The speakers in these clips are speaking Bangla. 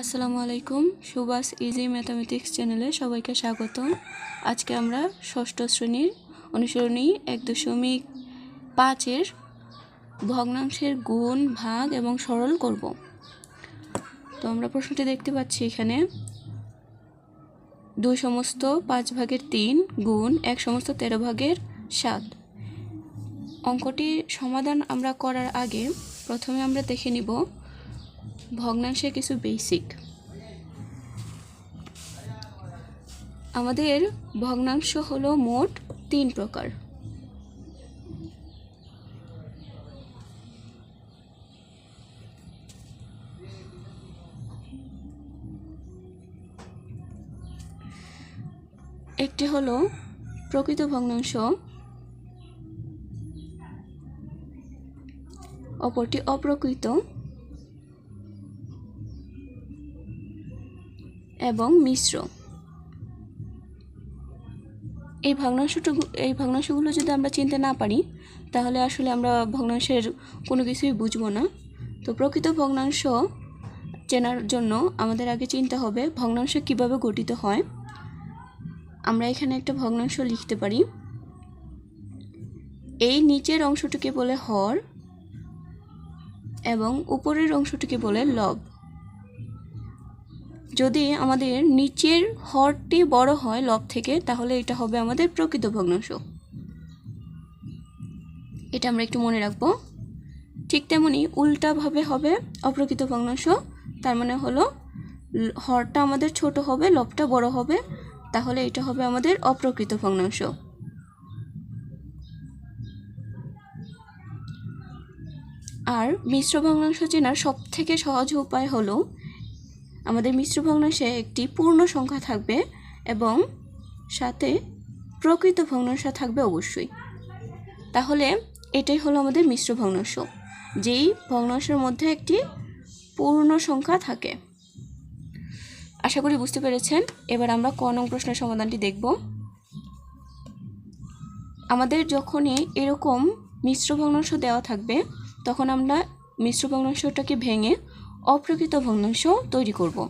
আসসালামু আলাইকুম, সুভাষ ইজি ম্যাথামেটিক্স চ্যানেলে সবাইকে স্বাগতম। আজকে আমরা ষষ্ঠ শ্রেণির অনুসরণী এক দশমিক পাঁচের ভগ্নাংশের গুণ, ভাগ এবং সরল করব। তো আমরা প্রশ্নটি দেখতে পাচ্ছি এখানে। দুই সমস্ত পাঁচ ভাগের তিন গুণ, এক সমস্ত তেরো ভাগের সাত। অঙ্কটি সমাধান আমরা করার আগে প্রথমে আমরা দেখে নিব ভগ্নাংশের কিছু বেসিক আমাদের ভগ্নাংশ হলো মোট তিন প্রকার। একটি হলো প্রকৃত ভগ্নাংশ, অপরটি অপ্রকৃত। এবং মিশ্র। এই ভগ্নাংশটুকু এই ভগ্নাংশগুলো যদি আমরা চিনতে না পারি, তাহলে আসলে আমরা ভগ্নাংশের কোনো কিছুই বুঝব না। তো প্রকৃত ভগ্নাংশ চেনার জন্য আমাদের আগে চিনতে হবে ভগ্নাংশ কীভাবে গঠিত হয়। আমরা এখানে একটা ভগ্নাংশ লিখতে পারি। এই নিচের অংশটিকে বলে হর এবং উপরের অংশটিকে বলে লব। যদি আমাদের নিচের হরটি বড় হয় লব থেকে, তাহলে এটা হবে আমাদের প্রকৃত ভগ্নাংশ। এটা আমরা একটু মনে রাখব। ঠিক তেমনি উল্টাভাবে হবে অপ্রকৃত ভগ্নাংশ, তার মানে হলো হরটা আমাদের ছোট হবে, লবটা বড় হবে, তাহলে এটা হবে আমাদের অপ্রকৃত ভগ্নাংশ। আর মিশ্র ভগ্নাংশ চেনার সব থেকে সহজ উপায় হলো আমাদের মিশ্র ভগ্নাংশে একটি পূর্ণ সংখ্যা থাকবে এবং সাথে প্রকৃত ভগ্নাংশ থাকবে অবশ্যই। তাহলে এটাই হলো আমাদের মিশ্র ভগ্নাংশ। যেই ভগ্নাংশের মধ্যে একটি পূর্ণ সংখ্যা থাকে। আশা করি বুঝতে পেরেছেন। এবার আমরা ক নং প্রশ্নের সমাধানটি দেখব। আমাদের যখনই এরকম মিশ্র ভগ্নাংশ দেওয়া থাকবে, তখন আমরা মিশ্র ভগ্নাংশটাকে ভেঙে অপ্রকৃত ভগ্নাংশ তৈরি করব।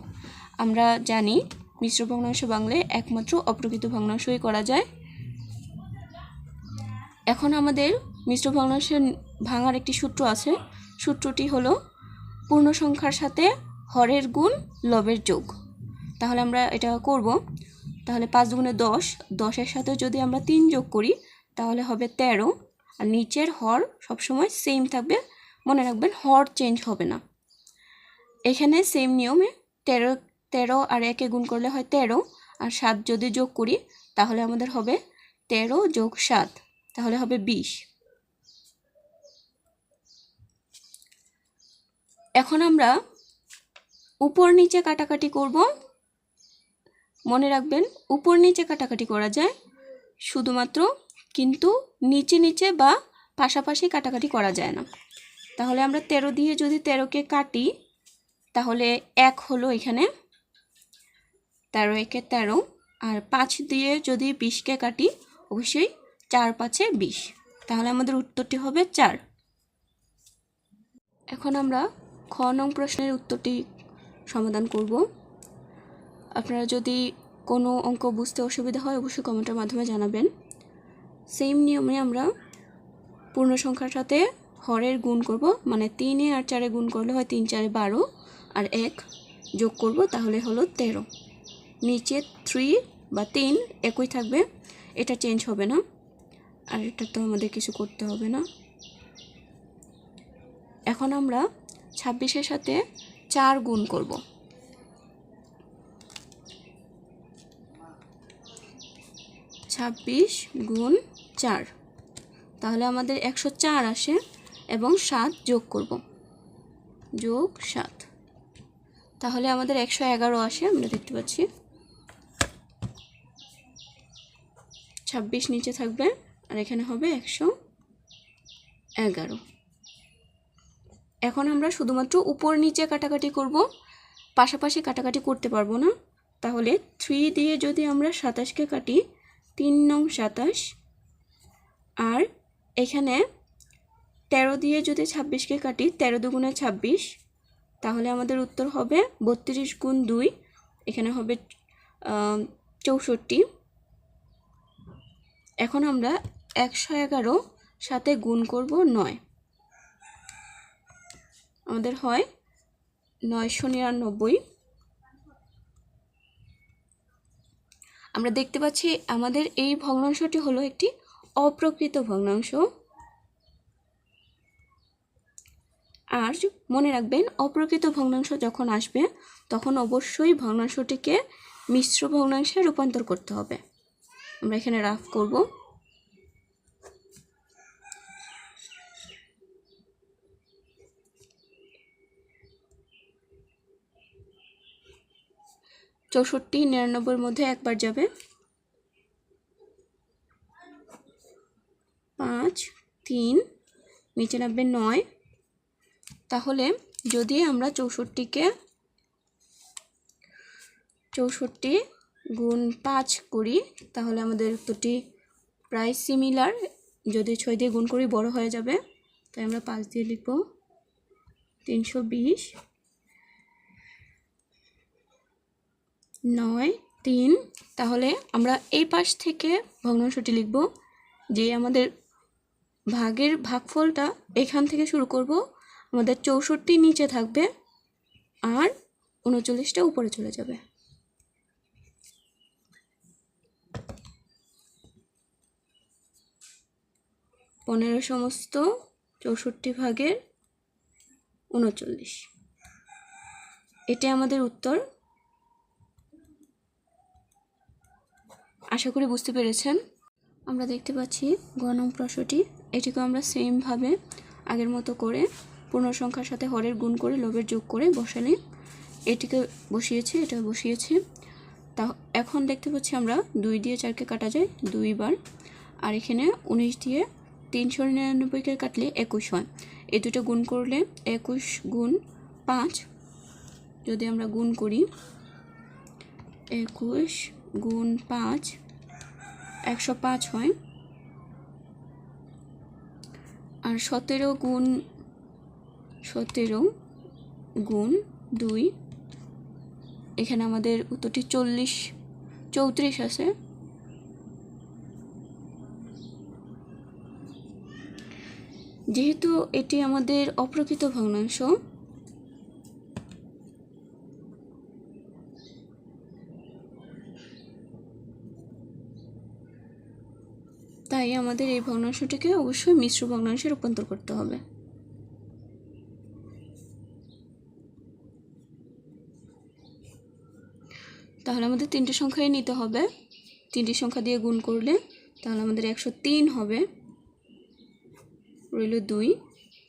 আমরা জানি মিশ্র ভগ্নাংশ বাংলায় একমাত্র অপ্রকৃত ভগ্নাংশই করা যায়। এখন আমাদের মিশ্র ভগ্নাংশের ভাঙার একটি সূত্র আছে। সূত্রটি হলো পূর্ণ সংখ্যার সাথে হরের গুণ লবের যোগ। তাহলে আমরা এটা করব। তাহলে পাঁচ গুণে দশ, দশের সাথে যদি আমরা তিন যোগ করি, তাহলে হবে তেরো। আর নিচের হর সবসময় সেম থাকবে। মনে রাখবেন হর চেঞ্জ হবে না। এখানে সেম নিয়মে, তেরো তেরো আর একে গুণ করলে হয় তেরো, আর সাত যদি যোগ করি, তাহলে আমাদের হবে তেরো যোগ সাত, তাহলে হবে বিশ। এখন আমরা উপর নিচে কাটাকাটি করব। মনে রাখবেন, উপর নিচে কাটাকাটি করা যায়, শুধুমাত্র কিন্তু নিচে নিচে বা পাশাপাশি কাটাকাটি করা যায় না। তাহলে আমরা তেরো দিয়ে যদি তেরোকে কাটি তাহলে এক হলো এখানে তেরো একে তেরো, আর পাঁচ দিয়ে যদি বিশকে কাটি, অবশ্যই চার পাঁচে বিশ। তাহলে আমাদের উত্তরটি হবে চার। এখন আমরা খ নং প্রশ্নের উত্তরটি সমাধান করব। আপনারা যদি কোনো অঙ্ক বুঝতে অসুবিধা হয়, অবশ্যই কমেন্টের মাধ্যমে জানাবেন। সেম নিয়মে আমরা পূর্ণ সংখ্যার সাথে হরের গুণ করব মানে তিনে আর চারে গুণ করলে হয় তিন, চারে বারো। আর এক যোগ করব তাহলে হলো তেরো। নিচে থ্রি বা তিন একই থাকবে, এটা চেঞ্জ হবে না। আর এটা তো আমাদের কিছু করতে হবে না। এখন আমরা ছাব্বিশের সাথে চার গুণ করব। ছাব্বিশ গুণ চার। তাহলে আমাদের একশো চার আসে এবং সাত যোগ করব। যোগ সাত। তাহলে আমাদের একশো এগারো আসে, আমরা দেখতে পাচ্ছি। ছাব্বিশ নিচে থাকবে, আর এখানে হবে একশো এগারো। এখন আমরা শুধুমাত্র উপর নিচে কাটাকাটি করব, পাশাপাশি কাটাকাটি করতে পারব না। তাহলে থ্রি দিয়ে যদি আমরা সাতাশকে কাটি, তিন নং সাতাশ, আর এখানে তেরো দিয়ে যদি ছাব্বিশকে কাটি, তেরো দুগুণে ছাব্বিশ তাহলে আমাদের উত্তর হবে বত্রিশ গুণ দুই, এখানে হবে চৌষট্টি। এখন আমরা একশো এগারো সাথে গুণ করব নয়। আমাদের হয় নয়শো নিরানব্বই। আমরা দেখতে পাচ্ছি আমাদের এই ভগ্নাংশটি হলো একটি অপ্রকৃত ভগ্নাংশ। আর মনে রাখবেন, অপ্রকৃত ভগ্নাংশ যখন আসবে, তখন অবশ্যই ভগ্নাংশটিকে মিশ্র ভগ্নাংশে রূপান্তর করতে হবে। আমরা এখানে রাফ করব। চৌষট্টি নিরানব্বইয়ের মধ্যে একবার যাবে। পাঁচ, তিন, নিচে নামবে নয়। তাহলে যদি আমরা চৌষট্টিকে চৌষট্টি গুণ পাঁচ করি, তাহলে আমাদের উত্তরটি প্রায় সিমিলার যদি ছয় দিয়ে গুণ করি, বড় হয়ে যাবে। তাই আমরা পাঁচ দিয়ে লিখব তিনশো বিশ। নয়, তিন। তাহলে আমরা এই পাশ থেকে ভগ্নাংশটি লিখব, যে আমাদের ভাগের ভাগফলটা এখান থেকে শুরু করব। আমাদের চৌষট্টি নিচে থাকবে আর উনচল্লিশটা উপরে চলে যাবে। পনেরো সমস্ত চৌষট্টি ভাগের উনচল্লিশ। এটি আমাদের উত্তর। আশা করি বুঝতে পেরেছেন। আমরা দেখতে পাচ্ছি গণম প্রশ্নটি। এটিকে আমরা সেমভাবে আগের মতো করে পূর্ণ সংখ্যার সাথে হরের গুণ করে লোভের যোগ করে বসালে এটিকে বসিয়েছি, এটা বসিয়েছি। তা এখন দেখতে পাচ্ছি আমরা দুই দিয়ে চারকে কাটা যায় দুইবার আর এখানে উনিশ দিয়ে তিনশো নিরানব্বইকে কাটলে একুশ হয়। এই দুটো গুণ করলে একুশ গুণ পাঁচ। যদি আমরা গুণ করি, একুশ গুণ পাঁচ একশো পাঁচ হয়। আর সতেরো গুণ সতেরো গুণ দুই। এখানে আমাদের উত্তরটি চল্লিশ, চৌত্রিশ আছে। যেহেতু এটি আমাদের অপ্রকৃত ভগ্নাংশ, তাই আমাদের এই ভগ্নাংশটিকে অবশ্যই মিশ্র ভগ্নাংশে রূপান্তর করতে হবে তাহলে আমাদের তিনটে সংখ্যাই নিতে হবে। তিনটি সংখ্যা দিয়ে গুণ করলে তাহলে আমাদের একশো তিন হবে। রইল দুই।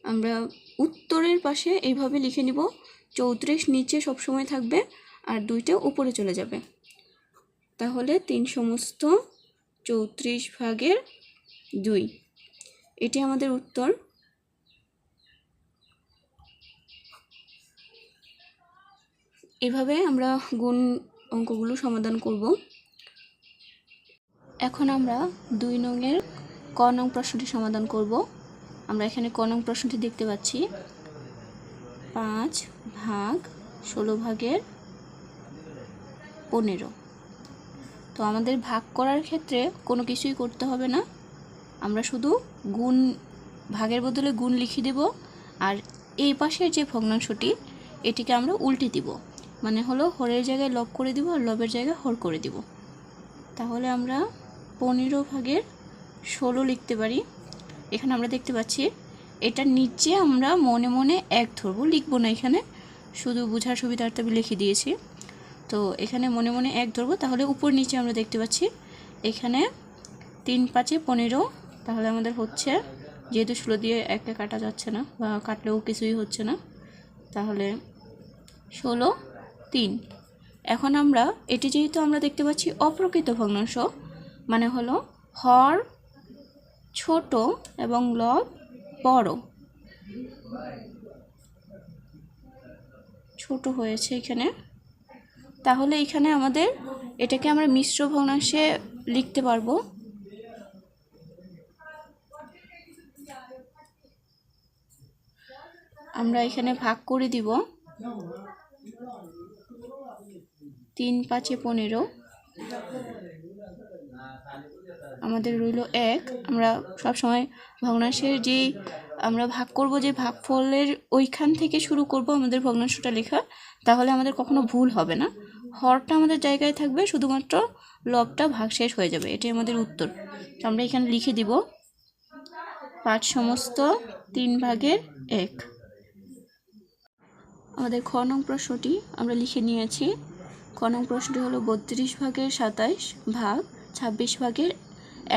আমরা উত্তরের পাশে এইভাবে লিখে নিব, চৌত্রিশ নিচে সবসময় থাকবে আর দুইটা উপরে চলে যাবে। তাহলে তিন সমস্ত চৌত্রিশ ভাগের দুই, এটি আমাদের উত্তর। এভাবে আমরা গুণ অঙ্কগুলো সমাধান করব। এখন আমরা দুই নংয়ের ক নং প্রশ্নটি সমাধান করব। আমরা এখানে ক নং প্রশ্নটি দেখতে পাচ্ছি। পাঁচ ভাগ ষোলো ভাগের পনেরো। তো আমাদের ভাগ করার ক্ষেত্রে কোনো কিছুই করতে হবে না। আমরা শুধু গুণ, ভাগের বদলে গুণ লিখে দেব। আর এই পাশের যে ভগ্নাংশটি, এটিকে আমরা উল্টে দিব। মানে হলো হরের জায়গায় লব করে দিব আর লবের জায়গায় হর করে দিব। তাহলে আমরা পনেরো ভাগের ষোলো লিখতে পারি। এখানে আমরা দেখতে পাচ্ছি, এটা নিচে আমরা মনে মনে এক ধরবো, লিখব না এখানে। শুধু বোঝার সুবিধার্থে আমি লিখে দিয়েছি। তো এখানে মনে মনে এক ধরবো, তাহলে উপর নিচে আমরা দেখতে পাচ্ছি, এখানে তিন পাঁচে পনেরো, তাহলে আমাদের হচ্ছে, যেহেতু ষোলো দিয়ে একটা কাটা যাচ্ছে না বা কাটলেও কিছুই হচ্ছে না, তাহলে ষোলো তিন। এখন আমরা, এটি যেহেতু আমরা দেখতে পাচ্ছি অপ্রকৃত ভগ্নাংশ মানে হলো হর, ছোট এবং লব বড়। ছোট হয়েছে এখানে। তাহলে এখানে আমাদের এটাকে আমরা মিশ্র ভগ্নাংশে লিখতে পারব। আমরা এখানে ভাগ করে দিব। তিন পাঁচে পনেরো। আমাদের রইল এক। আমরা সব সময় ভগ্নাংশের যে, আমরা ভাগ করব যে ভাগফলের ওইখান থেকে শুরু করব আমাদের ভগ্নাংশটা লেখা। তাহলে আমাদের কখনো ভুল হবে না। হরটা আমাদের জায়গায় থাকবে, শুধুমাত্র লবটা ভাগ শেষ হয়ে যাবে। এটাই আমাদের উত্তর। তো আমরা এখানে লিখে দিব, পাঁচ সমস্ত তিন ভাগের এক। আমাদের খ নং প্রশ্নটি আমরা লিখে নিয়েছি। খ নং প্রশ্নটি হলো বত্রিশ ভাগের সাতাইশ ভাগ ছাব্বিশ ভাগের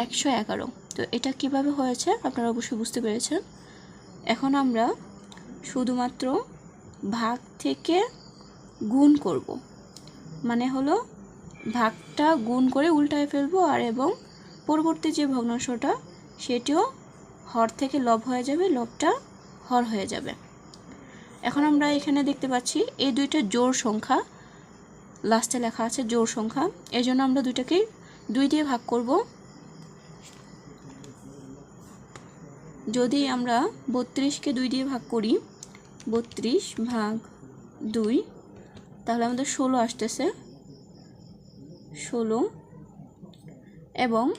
একশো এগারো। তো এটা কীভাবে হয়েছে? আপনারা অবশ্যই বুঝতে পেরেছেন। এখন আমরা শুধুমাত্র ভাগ থেকে গুণ করব। মানে হলো ভাগটা গুণ করে উল্টায় ফেলব আর এবং পরবর্তী যে ভগ্নাংশটা, সেটিও হর থেকে লব হয়ে যাবে, লবটা হর হয়ে যাবে। এখন আমরা এখানে দেখতে পাচ্ছি এই দুইটা জোর সংখ্যা। লাস্টে লেখা আছে জোড় সংখ্যা। এই জন্য আমরা দুইটাকে দুই দিয়ে ভাগ করব। যদি আমরা বত্রিশকে দুই দিয়ে ভাগ করি, বত্রিশ ভাগ দুই, তাহলে আমাদের ষোলো আসতেছে। ষোলো। এবং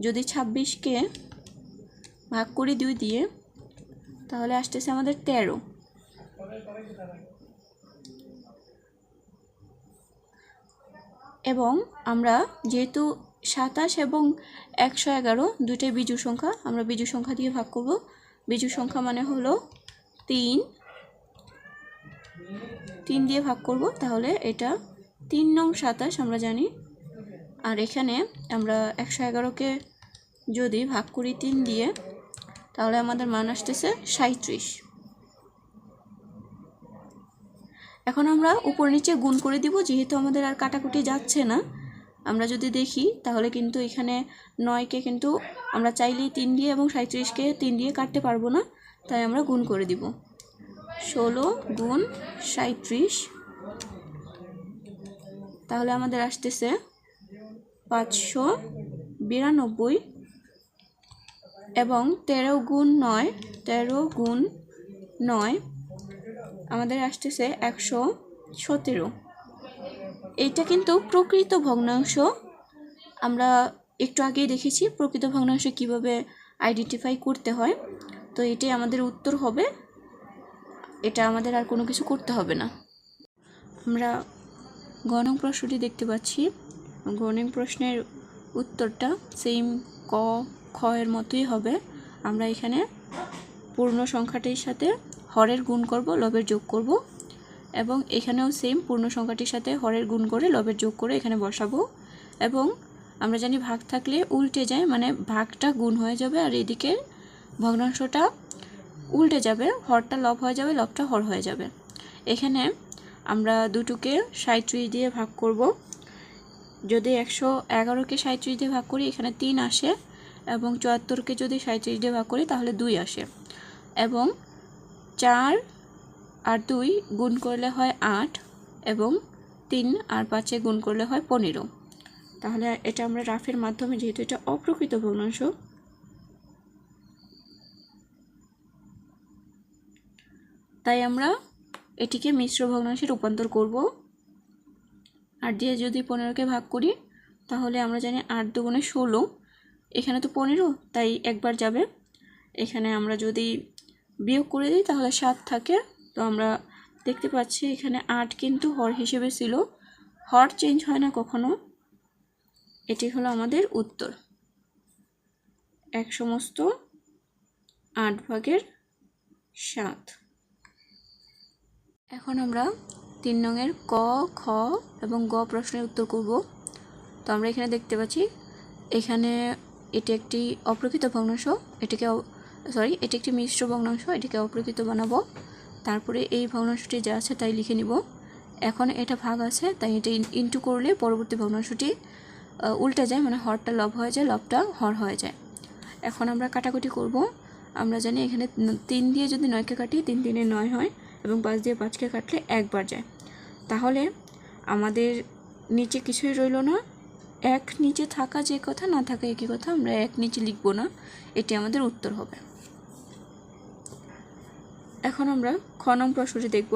যদি ছাব্বিশকে ভাগ করি দুই দিয়ে, তাহলে আসতেছে আমাদের তেরো। এবং আমরা যেহেতু সাতাশ এবং একশো এগারো দুইটাই বিজু সংখ্যা, আমরা বিজু সংখ্যা দিয়ে ভাগ করব। বিজু সংখ্যা মানে হলো তিন। তিন দিয়ে ভাগ করব, তাহলে এটা তিন নং সাতাশ আমরা জানি। আর এখানে আমরা একশো এগারোকে যদি ভাগ করি তিন দিয়ে, তাহলে আমাদের মান আসতেছে সাঁত্রিশ এখন আমরা উপর নিচে গুণ করে দিব, যেহেতু আমাদের আর কাটাকুটি যাচ্ছে না। আমরা যদি দেখি, তাহলে কিন্তু এখানে নয়কে কিন্তু আমরা চাইলেই তিন দিয়ে এবং সাঁত্রিশকে তিন দিয়ে কাটতে পারব না, তাই আমরা গুণ করে দিব। ষোলো গুণ সাঁত্রিশ তাহলে আমাদের আসতেছে পাঁচশো বিরানব্বই এবং তেরো গুণ নয়, তেরো গুণ নয় আমাদের আসতেছে একশো সতেরো। এইটা কিন্তু প্রকৃত ভগ্নাংশ। আমরা একটু আগেই দেখেছি প্রকৃত ভগ্নাংশ কীভাবে আইডেন্টিফাই করতে হয়। তো এটাই আমাদের উত্তর হবে। এটা আমাদের আর কোনো কিছু করতে হবে না। আমরা গণং প্রশ্নটি দেখতে পাচ্ছি। গণং প্রশ্নের উত্তরটা সেম ক এর মতোই হবে। আমরা এখানে পূর্ণ সংখ্যাটির সাথে হরের গুণ করব লবের যোগ করব। এবং এখানেও সেম পূর্ণ সংখ্যাটির সাথে হরের গুণ করে লবের যোগ করে এখানে বসাবো। এবং আমরা জানি ভাগ থাকলে উল্টে যায় মানে ভাগটা গুণ হয়ে যাবে আর এদিকে ভগ্নাংশটা উল্টে যাবে, হরটা লব হয়ে যাবে, লবটা হর হয়ে যাবে। এখানে আমরা দুটোকে সাঁত্রিশ দিয়ে ভাগ করব। যদি একশো এগারোকে সাঁত্রিশ দিয়ে ভাগ করি, এখানে তিন আসে এবং চুয়াত্তরকে যদি সাঁত্রিশ দিয়ে ভাগ করি, তাহলে দুই আসে। এবং চার আর দুই গুণ করলে হয় আট এবং তিন আর পাঁচে গুণ করলে হয় পনেরো। তাহলে এটা আমরা রাফের মাধ্যমে, যেহেতু এটা অপ্রকৃত ভগ্নাংশ, তাই আমরা এটিকে মিশ্র ভগ্নাংশে রূপান্তর করব। আর দিয়ে যদি পনেরোকে ভাগ করি, তাহলে আমরা জানি আট দুগুণে ষোলো। এখানে তো পনেরো, তাই একবার যাবে। এখানে আমরা যদি বিয়োগ করে দিই, তাহলে সাত থাকে। তো আমরা দেখতে পাচ্ছি এখানে আট কিন্তু হর হিসেবে ছিল। হর চেঞ্জ হয় না কখনো। এটি হলো আমাদের উত্তর। এক সমস্ত আট ভাগের সাত। এখন আমরা তিন নংয়ের ক, খ এবং গ প্রশ্নের উত্তর করব। তো আমরা এখানে দেখতে পাচ্ছি, এখানে এটি একটি অপ্রকৃত ভগ্নাংশ। এটিকে সরি এটি একটি মিশ্র ভগ্নাংশ, এটিকে অপ্রকৃত বানাবো। তারপরে এই ভগ্নাংশটি যা আছে তাই লিখে নিব। এখন এটা ভাগ আছে, তাই এটা ইনটু করলে পরবর্তী ভগ্নাংশটি উল্টে যায় মানে হরটা লব হয়ে যায়, লবটা হর হয়ে যায়। এখন আমরা কাটাকুটি করব। আমরা জানি এখানে তিন দিয়ে যদি নয়কে কাটি, তিন তিনে নয় হয় এবং পাঁচ দিয়ে পাঁচকে কাটলে একবার যায়। তাহলে আমাদের নিচে কিছুই রইল না। এক নিচে থাকা যে কথা, না থাকা একই কথা, আমরা এক নিচে লিখব না। এটি আমাদের উত্তর হবে। এখন আমরা খ নং প্রশ্নটি দেখব।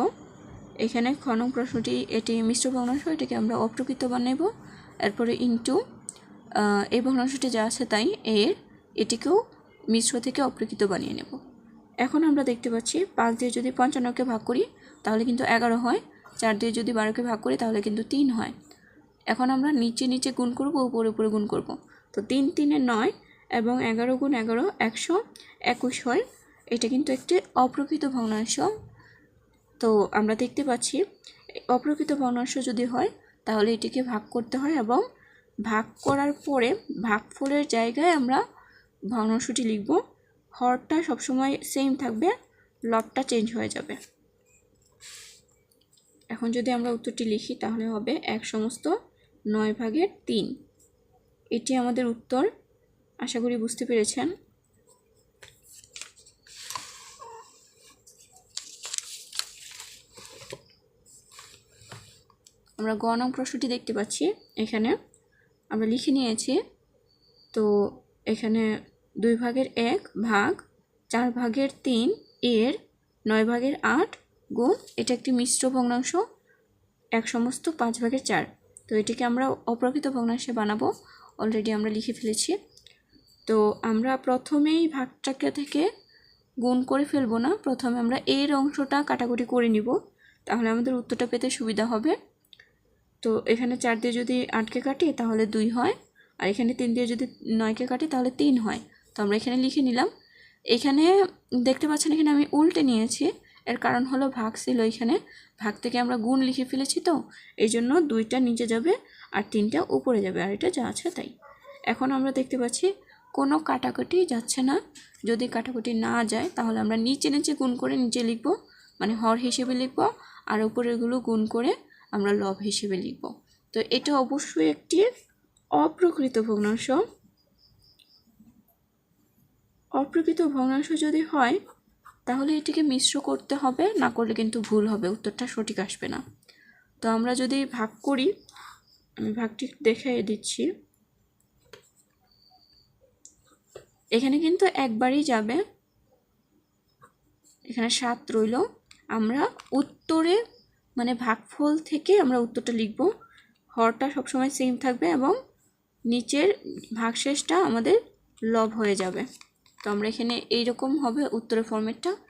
এখানে খ নং প্রশ্নটি এটি মিশ্র ভগ্নাংশ, এটিকে আমরা অপ্রকৃত বানাইব। এরপরে ইন্টু এই ভগ্নাংশটি যা আছে তাই এর, এটিকেও মিশ্র থেকে অপ্রকৃত বানিয়ে নেব। এখন আমরা দেখতে পাচ্ছি পাঁচ দিয়ে যদি পঞ্চান্নকে ভাগ করি, তাহলে কিন্তু এগারো হয়। চার দিয়ে যদি বারোকে ভাগ করি, তাহলে কিন্তু তিন হয়। এখন আমরা নিচে নিচে গুণ করব, উপরে উপরে গুণ করব। তো তিন তিনে নয় এবং এগারো গুণ এগারো একশো একুশ হয়। এটা কিন্তু একটি অপ্রকৃত ভগ্নাংশ। তো আমরা দেখতে পাচ্ছি, অপ্রকৃত ভগ্নাংশ যদি হয়, তাহলে এটিকে ভাগ করতে হয় এবং ভাগ করার পরে ভাগফলের জায়গায় আমরা ভগ্নাংশটি লিখব। হরটা সবসময় সেম থাকবে, লবটা চেঞ্জ হয়ে যাবে। এখন যদি আমরা উত্তরটি লিখি, তাহলে হবে এক সমস্ত নয় ভাগের তিন। এটি আমাদের উত্তর। আশা করি বুঝতে পেরেছেন। আমরা গ নং প্রশ্নটি দেখতে পাচ্ছি এখানে। আমরা লিখে নিয়েছি, তো এখানে দুই ভাগের এক ভাগ চার ভাগের তিন এর নয় ভাগের আট গুণ, এটা একটি মিশ্র ভগ্নাংশ, এক সমস্ত পাঁচ ভাগের চার। তো এটিকে আমরা অপ্রকৃত ভগ্নাংশে বানাবো অলরেডি আমরা লিখে ফেলেছি। তো আমরা প্রথমেই ভাগটাকে থেকে গুণ করে ফেলব না, প্রথমে আমরা এর অংশটা কাটাকুটি করে নিব, তাহলে আমাদের উত্তরটা পেতে সুবিধা হবে। তো এখানে চার দিয়ে যদি আটকে কাটি, তাহলে দুই হয়। আর এখানে তিন দিয়ে যদি নয়কে কাটি, তাহলে তিন হয়। তো আমরা এখানে লিখে নিলাম। এখানে দেখতে পাচ্ছেন, এখানে আমি উল্টে নিয়েছি। এর কারণ হলো ভাগ ছিল এখানে। ভাগ থেকে আমরা গুণ লিখে ফেলেছি তো। এই জন্য দুইটা নিচে যাবে আর তিনটা উপরে যাবে, আর এটা যা আছে তাই। এখন আমরা দেখতে পাচ্ছি, কোনো কাটাকুটি যাচ্ছে না। যদি কাটাকুটি না যায়, তাহলে আমরা নিচে নিচে গুণ করে নিচে লিখব। মানে হর হিসেবে লিখব, আর উপরেরগুলো গুণ করে আমরা লব হিসেবে লিখব। তো এটা অবশ্যই একটি অপ্রকৃত ভগ্নাংশ। অপ্রকৃত ভগ্নাংশ যদি হয়, তাহলে এটিকে মিশ্র করতে হবে, না করলে কিন্তু ভুল হবে, উত্তরটা সঠিক আসবে না। তো আমরা যদি ভাগ করি, আমি ভাগটি দেখে দিচ্ছি। এখানে কিন্তু একবারই যাবে। এখানে সাত রইল। আমরা উত্তরে মানে ভাগফল থেকে আমরা উত্তরটা লিখব। হরটা সবসময় সেম থাকবে এবং নিচের ভাগশেষটা আমাদের লব হয়ে যাবে। তো আমরা এখানে এইরকম হবে উত্তরের ফর্মেটটা